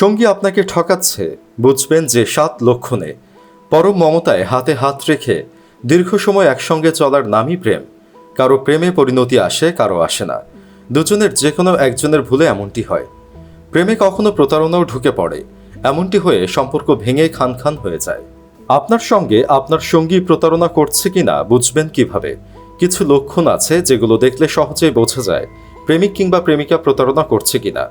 সঙ্গী আপনাকে ঠকাচ্ছে, বুঝবেন যে সাত লক্ষণে। পরম মমতায় হাতে হাত রেখে দীর্ঘ সময় একসঙ্গে চলার নামই প্রেম। কারও প্রেমে পরিণতি আসে, কারও আসে না। দুজনের যে কোনো একজনের ভুলে এমনটি হয়। প্রেমে কখনো প্রতারণাও ঢুকে পড়ে, এমনটি হয়ে সম্পর্ক ভেঙে খান খান হয়ে যায়। আপনার সঙ্গে আপনার সঙ্গী প্রতারণা করছে কিনা বুঝবেন কীভাবে? কিছু লক্ষণ আছে যেগুলো দেখলে সহজেই বোঝা যায়, প্রেমিক কিংবা প্রেমিকা প্রতারণা করছে কিনা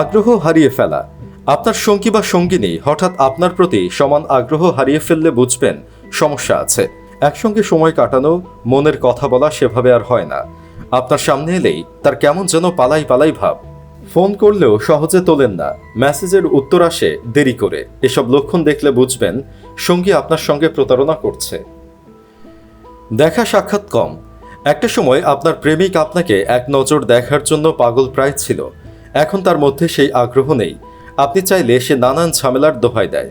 আগ্রহ হারিয়ে ফেলা আপনার সঙ্গী বা সঙ্গিনী হঠাৎ আপনার প্রতি সমান আগ্রহ হারিয়ে ফেললে বুঝবেন সমস্যা আছে। একসঙ্গে সময় কাটানো, মনের কথা বলা সেভাবে আর হয় না। আপনার সামনে এলেই তার কেমন যেন পালাই পালাই ভাব। ফোন করলেও সহজে তোলেন না। মেসেজের উত্তর আসে দেরি করে। এসব লক্ষণ দেখলে বুঝবেন সঙ্গী আপনার সঙ্গে প্রতারণা করছে। দেখা সাক্ষাৎ কম। একটা সময় আপনার প্রেমিক আপনাকে এক নজর দেখার জন্য পাগল প্রায় ছিল। এখন তার মধ্যে সেই আগ্রহ নেই। আপনি চাইলে সে নানান ঝামেলার দোহাই দেয়।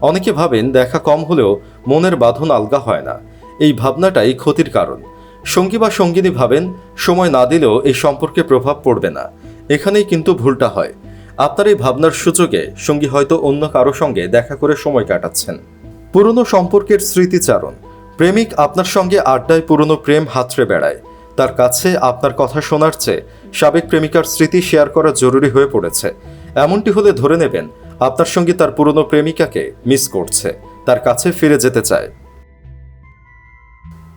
অনেকে ভাবেন দেখা কম হলেও মনের বাঁধন আলগা হয় না। এই ভাবনাটাই ক্ষতির কারণ। সঙ্গী বা সঙ্গিনী ভাবেন, সময় না দিলেও এই সম্পর্কে প্রভাব পড়বে না। এখানেই কিন্তু ভুলটা হয়। আপনার এই ভাবনার সুযোগে সঙ্গী হয়তো অন্য কারও সঙ্গে দেখা করে সময় কাটাচ্ছেন। পুরনো সম্পর্কের স্মৃতিচারণ। প্রেমিক আপনার সঙ্গে আড্ডায় পুরনো প্রেম হাতড়ে বেড়ায়। তার কাছে আপনার কথা শোনার চেয়ে সাবেক প্রেমিকার স্মৃতি শেয়ার করা জরুরি হয়ে পড়েছে। এমনটি হলে ধরে নেবেন, আপনার সঙ্গে তার পুরনো প্রেমিকাকে মিস করছে, তার কাছে ফিরে যেতে চায়।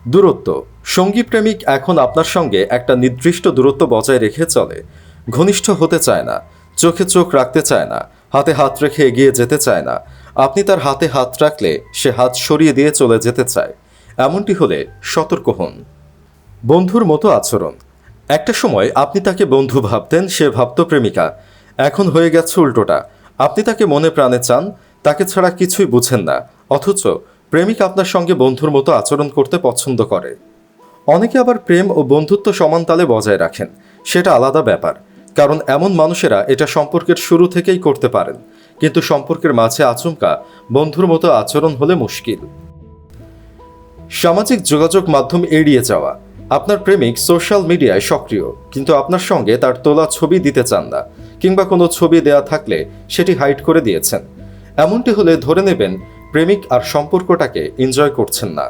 দূরত্ব। সঙ্গী প্রেমিক এখন আপনার সঙ্গে একটা নির্দিষ্ট দূরত্ব বজায় রেখে চলে। ঘনিষ্ঠ হতে চায় না, চোখে চোখ রাখতে চায় না, হাতে হাত রেখে এগিয়ে যেতে চায় না। আপনি তার হাতে হাত রাখলে সে হাত সরিয়ে দিয়ে চলে যেতে চায়। এমনটি হলে সতর্ক হন। বন্ধুর মতো আচরণ। একটা সময় আপনি তাকে বন্ধু ভাবতেন, সে ভাবত প্রেমিকা এখন হয়ে গেছে উল্টোটা। আপনি তাকে মনে প্রাণে চান, তাকে ছাড়া কিছুই বুঝেন না। অথচ প্রেমিক আপনার সঙ্গে বন্ধুর মতো আচরণ করতে পছন্দ করে। অনেকে আবার প্রেম ও বন্ধুত্ব সমান তালে বজায় রাখেন, সেটা আলাদা ব্যাপার। কারণ এমন মানুষেরা এটা সম্পর্কের শুরু থেকেই করতে পারেন। কিন্তু সম্পর্কের মাঝে আচমকা বন্ধুর মতো আচরণ হলে মুশকিল। সামাজিক যোগাযোগ মাধ্যম এড়িয়ে যাওয়া। আপনার প্রেমিক সোশ্যাল মিডিয়ায় সক্রিয়, কিন্তু আপনার সঙ্গে তার তোলা ছবি দিতে চান না। কিংবা কোনো ছবি দেয়া থাকলে সেটি হাইড করে দিয়েছেন। এমনটি হলে ধরে নেবেন, প্রেমিক আর সম্পর্কটাকে এনজয় করছেন না।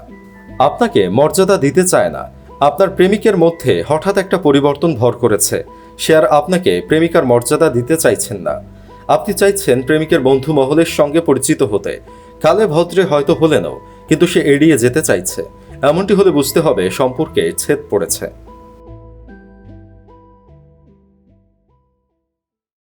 আপনাকে মর্যাদা দিতে চায় না। আপনার প্রেমিকের মধ্যে হঠাৎ একটা পরিবর্তন ভর করেছে। সে আর আপনাকে প্রেমিকার মর্যাদা দিতে চাইছেন না। আপনি চাইছেন প্রেমিকের বন্ধু মহলের সঙ্গে পরিচিত হতে। কালে ভদ্রে হয়তো হলেনও, কিন্তু সে এড়িয়ে যেতে চাইছে। এমনটি হলে বুঝতে হবে সম্পর্কে ছেদ পড়েছে।